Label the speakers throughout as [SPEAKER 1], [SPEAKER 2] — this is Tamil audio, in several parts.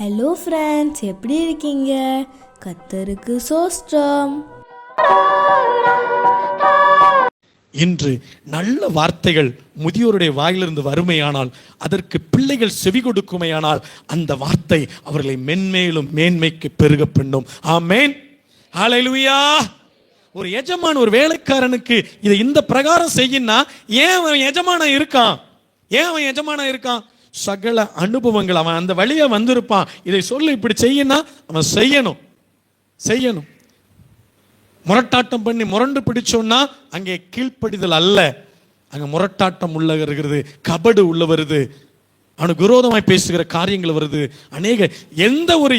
[SPEAKER 1] ஹலோ ஃப்ரெண்ட்ஸ் எப்படி இருக்கீங்க? கத்தருக்கு சோஸ்ட்ரம்
[SPEAKER 2] இன்று நல்ல வார்த்தைகள் முதியோருடைய வாயிலிருந்து வறுமையானால் அதற்கு பிள்ளைகள் செவி கொடுக்குமையானால் அந்த வார்த்தை அவர்களை மென்மேலும் மேன்மைக்கு பெருக பண்ணும். ஆமேன். ஹalleluya ஒரு எஜமான் ஒரு வேலைக்காரனுக்கு இதை இந்த பிரகாரம் செய்யினா ஏன் அவன் எஜமானம் இருக்கான்? ஏன் அவன் எஜமானம் இருக்கான்? சகல அனுபவங்கள் அவன் அந்த வழியா வந்திருப்பான். இதை சொல்லு இப்படி செய்யினா அவன் செய்யணும். செய்யணும். முரட்டாட்டம் பண்ணி முரண்டு பிடிச்சோன்னா அங்கே கீழ்ப்படிதல் அல்ல. அங்கே முரட்டாட்டம் உள்ள இருக்கிறது கபடு உள்ள வருது. அவனுக்கு விரோதமாய் பேசுகிற காரியங்கள் வருது. அநேக எந்த ஒரு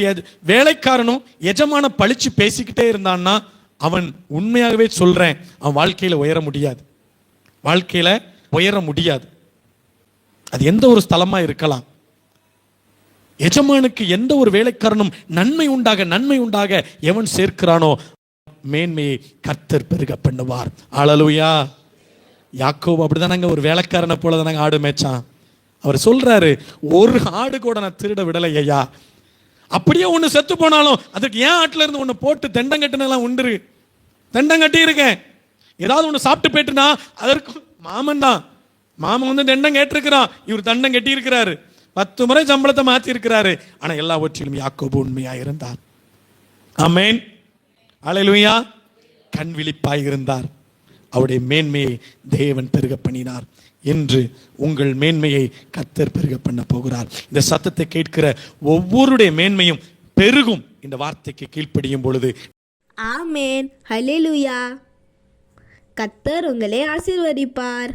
[SPEAKER 2] வேலைக்காரனும் எஜமான பழிச்சு பேசிக்கிட்டே இருந்தான்னா அவன் உண்மையாகவே சொல்றேன் அவன் வாழ்க்கையில் உயர முடியாது. வாழ்க்கையில் உயர முடியாது. அது எந்த ஒரு ஸ்தலமாக இருக்கலாம். எஜமானுக்கு எந்த ஒரு வேலைக்காரனும் நன்மை உண்டாக நன்மை உண்டாக எவன் சேர்க்கிறானோ மேன்மையை கர்த்தர் பெருக பண்ணுவார். ஆளலுயா யாக்கோபு அப்படிதானங்க ஒரு வேலைக்காரனை போல தானங்க ஆடு மேய்ச்சான். அவர் சொல்றாரு ஒரு ஆடு கூட நான் திருட விடலை ஐயா. அப்படியே ஒன்று செத்து போனாலும் அதுக்கு ஏன் ஆட்டில் இருந்து ஒன்று போட்டு தெண்டம் கட்டினெல்லாம் உண்டு தெண்டம் கட்டி இருக்கேன் ஏதாவது ஒன்று சாப்பிட்டு போயிட்டுனா அதற்கு மாமன் தான். மாமன் வந்து தண்டம் கேட்டிருக்கிறான். இவர் தண்டம் கட்டி இருக்கிறாரு பத்து முறை சம்பளத்தை மாத்தி இருக்கிறாரு ஆனா எல்லாவற்றிலும் யாக்கோபு உண்மையா இருந்தார். அமேன் அலையிலுமையா கண் விழிப்பாய் இருந்தார். அவருடைய மேன்மையை தேவன் பெருக பண்ணினார் என்று உங்கள் மேன்மையை கத்தர் பெருக பண்ண போகிறார். இந்த சத்தத்தை கேட்கிற ஒவ்வொருடைய மேன்மையும் பெருகும். இந்த வார்த்தைக்கு கீழ்ப்படியும் பொழுது.
[SPEAKER 1] ஆமேன். ஹalleluya. கத்தர் உங்களை ஆசீர்வதிப்பார்.